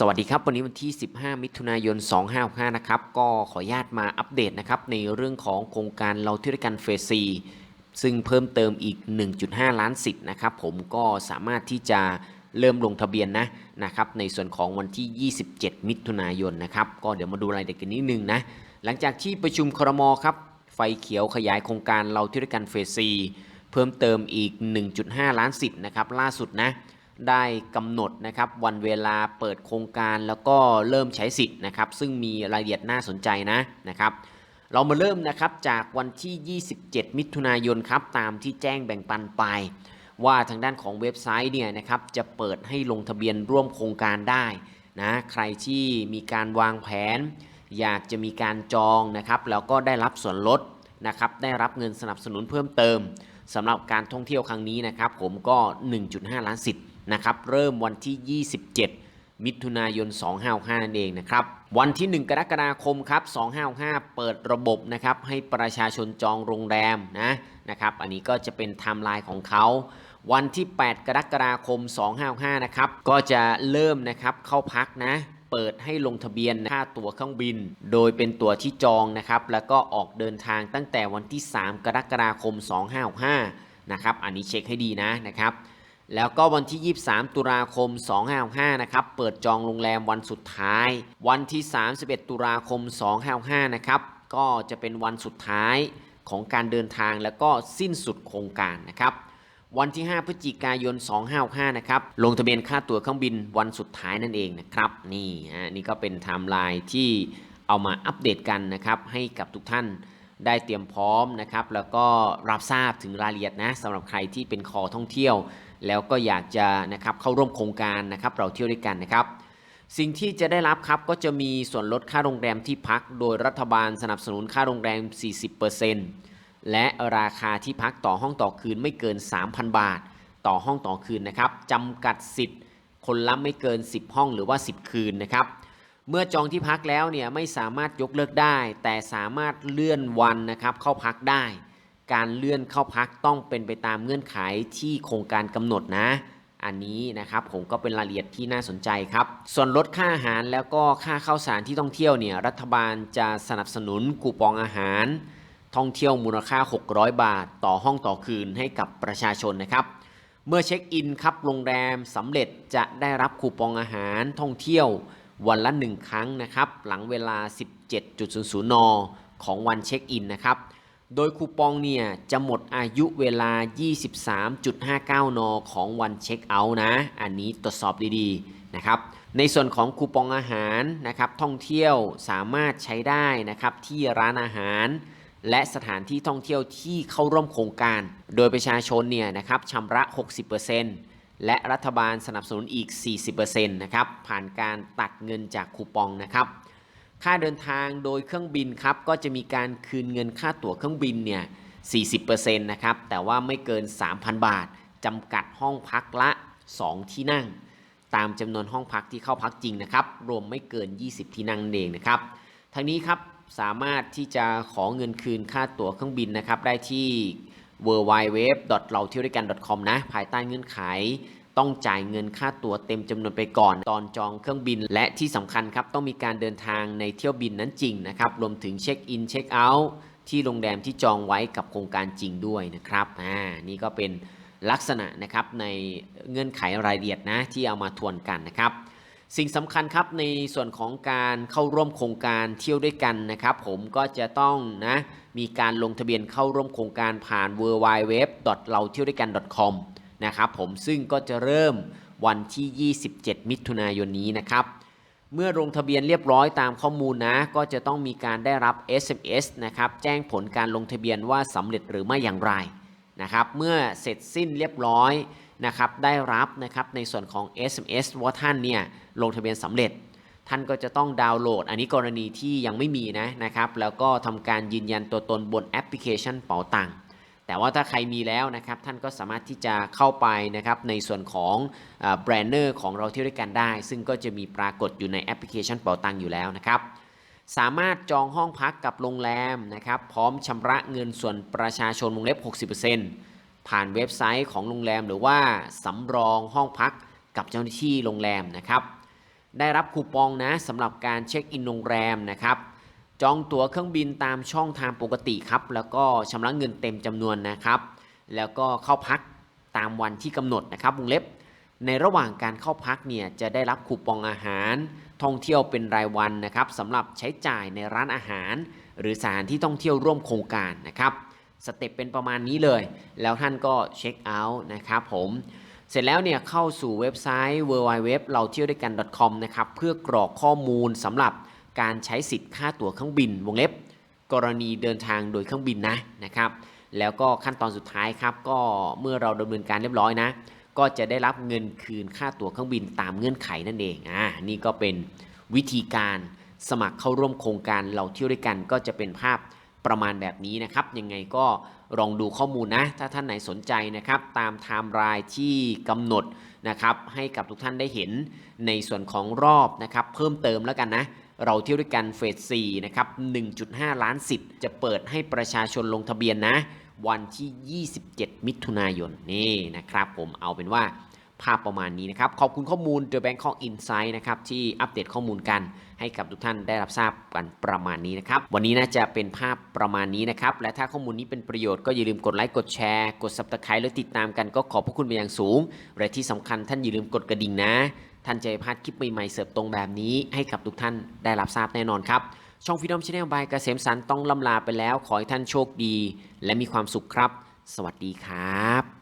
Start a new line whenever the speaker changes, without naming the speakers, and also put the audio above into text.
สวัสดีครับ วันนี้วันที่ 15 มิถุนายน 2565นะครับ ก็ขออนุญาตมาอัปเดตนะครับ ในเรื่องของโครงการเราที่ด้วยกันเฟสซีซึ่งเพิ่มเติมอีก 1.5 ล้านสิทธิ์นะครับ ผมก็สามารถที่จะเริ่มลงทะเบียนนะนะครับ ในส่วนของวันที่ 27 มิถุนายนนะครับ ก็เดี๋ยวมาดูรายละเอียดกันนิดนึงนะ หลังจากที่ประชุมครมครับไฟเขียวขยายโครงการเราที่ด้วยกันเฟสซีเพิ่มเติมอีก 1.5 ล้านสิทธิ์นะครับ ล่าสุดนะ ได้กำหนดนะครับวันเวลาเปิดโครงการแล้วก็เริ่มใช้สิทธิ์นะครับ ซึ่งมีรายละเอียดน่าสนใจนะนะครับ เรามาเริ่มนะครับจากวันที่ 27 มิถุนายนครับตามที่แจ้งแบ่งปันไป ว่าทางด้านของเว็บไซต์เนี่ยนะครับจะเปิดให้ลงทะเบียนร่วมโครงการได้นะใครที่มีการวางแผน อยากจะมีการจองนะครับแล้วก็ได้รับส่วนลดนะครับได้รับเงินสนับสนุนเพิ่มเติมสำหรับการท่องเที่ยวครั้งนี้นะครับ ผมก็ 1.5 ล้านสิทธิ์ นะครับเริ่มวันที่ 27 มิถุนายน 255นั่นเองนะครับวันที่ 1 กรกฎาคมครับ255 เปิดระบบนะครับให้ประชาชนจองโรงแรมนะนะครับอันนี้ก็จะเป็นไทม์ไลน์ของเขาวันที่ 8 กรกฎาคม 255 นะครับ ก็จะเริ่มนะครับเข้าพักนะ เปิดให้ลงทะเบียนค่าตั๋วเครื่องบิน โดยเป็นตั๋วที่จองนะครับ แล้วก็ออกเดินทางตั้งแต่วันที่ 3 กรกฎาคม 2565นะครับ อันนี้เช็คให้ดีนะนะครับ แล้วก็วันที่ 23 ตุลาคม 255 นะครับ เปิดจองโรงแรมวันสุดท้าย วันที่ 31 ตุลาคม 255 นะครับ ก็จะเป็นวันสุดท้ายของการเดินทางแล้วก็สิ้นสุดโครงการนะครับ วันที่ 5 พฤศจิกายน 255 นะครับ ลงทะเบียนค่าตั๋วเครื่องบินวันสุดท้ายนั่นเองนะครับ นี่ฮะนี่ก็เป็นไทม์ไลน์ที่เอามาอัปเดตกันนะครับให้กับทุกท่าน ได้เตรียมพร้อมนะครับ แล้วก็รับทราบถึงรายละเอียดนะสำหรับใครที่เป็นคอท่องเที่ยว แล้วก็อยากจะนะครับเข้าร่วมโครงการนะครับเราเที่ยวด้วยกันนะครับ สิ่งที่จะได้รับครับก็จะมีส่วนลดค่าโรงแรมที่พัก โดยรัฐบาลสนับสนุนค่าโรงแรม 40%และราคาที่พักต่อห้องต่อคืนไม่เกิน 3,000 บาท ต่อห้องต่อคืนนะครับจำกัดสิทธิ์คนละไม่เกิน 10 ห้องหรือว่า 10 คืนนะครับ เมื่อจองที่พักแล้วเนี่ยไม่สามารถยกเลิกได้ แต่สามารถเลื่อนวันนะครับเข้าพักได้ การเลื่อนเข้าพักต้องเป็นไปตามเงื่อนไขที่โครงการกำหนดนะ อันนี้นะครับผมก็เป็นรายละเอียดที่น่าสนใจครับ ส่วนลดค่าอาหารแล้วก็ค่าเข้าสารที่ท่องเที่ยวเนี่ยรัฐบาลจะสนับสนุนคูปองอาหาร ท่องเที่ยวมูลค่า 600 บาท ต่อห้องต่อคืนให้กับประชาชนนะครับเมื่อเช็คอินครับโรงแรมสำเร็จจะได้รับคูปองอาหารท่องเที่ยว วันละ 1 ครั้งนะครับ หลังเวลา 17.00 น ของวันเช็คอินนะครับ โดยคูปองเนี่ยจะหมดอายุเวลา 23.59 น ของวันเช็คเอาท์นะ อันนี้ตรวจสอบดีๆนะครับ ในส่วนของคูปองอาหารนะครับ ท่องเที่ยวสามารถใช้ได้นะครับที่ร้านอาหารและสถานที่ท่องเที่ยวที่เข้าร่วมโครงการ โดยประชาชนเนี่ยนะครับชำระ 60% และรัฐบาลสนับสนุนอีก 40%นะครับ ผ่านการตัดเงินจากคูปองนะครับ ค่าเดินทางโดยเครื่องบินครับ ก็จะมีการคืนเงินค่าตั๋วเครื่องบินเนี่ย 40%นะครับ แต่ว่าไม่เกิน 3,000 บาท จำกัดห้องพักละ 2 ที่นั่ง ตามจำนวนห้องพักที่เข้าพักจริงนะครับ รวมไม่เกิน 20 ที่นั่งเองนะครับ ทั้งนี้ครับ สามารถที่จะขอเงินคืนค่าตั๋วเครื่องบินนะครับ ได้ที่ w w w เราเที่ยวด้วยกัน .com นะ ภายใต้เงื่อนไข ต้องจ่ายเงินค่าตั๋วเต็มจำนวนไปก่อน ตอนจองเครื่องบินและที่สำคัญครับ ต้องมีการเดินทางในเที่ยวบินนั้นจริงนะครับ รวมถึงเช็คอินเช็คเอาท์ที่โรงแรมที่จองไว้กับโครงการจริงด้วยนะครับอ่านี่ก็เป็นลักษณะนะครับในเงื่อนไขรายละเอียดนะที่เอามาทวนกันนะครับ สิ่งสำคัญครับในส่วนของการเข้าร่วมโครงการเที่ยวด้วยกันนะครับ ผมก็จะต้องนะมีการลงทะเบียนเข้าร่วมโครงการผ่าน w w w เราเที่ยวด้วยกัน .com นะครับผมซึ่งก็จะเริ่มวันที่ 27 มิถุนายนนี้นะครับ เมื่อลงทะเบียนเรียบร้อยตามข้อมูลนะ ก็จะต้องมีการได้รับ SMS นะครับแจ้งผลการลงทะเบียนว่าสำเร็จหรือไม่อย่างไรนะครับ เมื่อเสร็จสิ้นเรียบร้อย นะครับได้รับนะครับในส่วนของ SMS ว่าท่านเนี่ยลงทะเบียนสำเร็จ ท่านก็จะต้องดาวน์โหลด อันนี้กรณีที่ยังไม่มีนะนะครับแล้วก็ทำการยืนยันตัวตนบนแอปพลิเคชันเป๋าตังค์แต่ว่าถ้าใครมีแล้วนะครับท่านก็สามารถที่จะเข้าไปนะครับในส่วนของแบรนเนอร์ของเราเที่ยวด้วยกันได้ ซึ่งก็จะมีปรากฏอยู่ในแอปพลิเคชันเป๋าตังค์อยู่แล้วนะครับสามารถจองห้องพักกับโรงแรมนะครับพร้อมชำระเงินส่วนประชาชนวงเล็บ 60% ผ่านเว็บไซต์ของโรงแรม หรือว่าสำรองห้องพักกับเจ้าหน้าที่โรงแรมนะครับ ได้รับคูปองนะสำหรับการเช็คอินโรงแรมนะครับจองตั๋วเครื่องบินตามช่องทางปกติครับ แล้วก็ชำระเงินเต็มจำนวนนะครับ แล้วก็เข้าพักตามวันที่กำหนดนะครับวงเล็บ ในระหว่างการเข้าพักเนี่ยจะได้รับคูปองอาหาร ท่องเที่ยวเป็นรายวันนะครับสำหรับใช้จ่ายในร้านอาหาร หรือสถานที่ท่องเที่ยวร่วมโครงการนะครับ สเต็ปเป็นประมาณนี้เลย แล้วท่านก็เช็คเอาท์นะครับผมเสร็จแล้วเนี่ยเข้าสู่เว็บไซต์ www เราเที่ยวด้วยกัน .com นะครับเพื่อกรอกข้อมูลสำหรับการใช้สิทธิ์ค่าตั๋วเครื่องบินวงเล็บ กรณีเดินทางโดยเครื่องบินนะนะครับ แล้วก็ขั้นตอนสุดท้ายครับ ก็เมื่อเราดำเนินการเรียบร้อยนะ ก็จะได้รับเงินคืนค่าตั๋วเครื่องบินตามเงื่อนไขนั่นเองอ่านี่ก็เป็นวิธีการสมัครเข้าร่วมโครงการเราเที่ยวด้วยกันก็จะเป็นภาพ ประมาณแบบนี้นะครับ ยังไงก็ลองดูข้อมูลนะ ถ้าท่านไหนสนใจนะครับ ตามไทม์ไลน์ที่กำหนดนะครับ ให้กับทุกท่านได้เห็นในส่วนของรอบนะครับ เพิ่มเติมแล้วกันนะ เราเที่ยวด้วยกันเฟส4นะครับ 1.5 ล้านสิทธิ์จะเปิดให้ประชาชนลงทะเบียนนะ วันที่ 27 มิถุนายนนี่นะครับ ผมเอาเป็นว่า ภาพประมาณนี้นะครับ ขอบคุณข้อมูล The Bangkok Insight นะครับที่อัปเดตข้อมูลกันให้กับทุกท่านได้รับทราบกันประมาณนี้นะครับ วันนี้น่าจะเป็นภาพประมาณนี้นะครับ และถ้าข้อมูลนี้เป็นประโยชน์ก็อย่าลืมกดไลค์กดแชร์ กด Subscribe และติดตามกันก็ขอบพระคุณเป็นอย่างสูง และที่สำคัญท่านอย่าลืมกดกระดิ่งนะ ท่านจะไม่พลาดคลิปใหม่ๆเสิร์ฟตรงแบบนี้ ให้กับทุกท่านได้รับทราบแน่นอนครับช่องฟิดอมชาแนลบายเกษมสันต์ต้องลำลาไปแล้ว ขอให้ท่านโชคดี และมีความสุขครับ สวัสดีครับ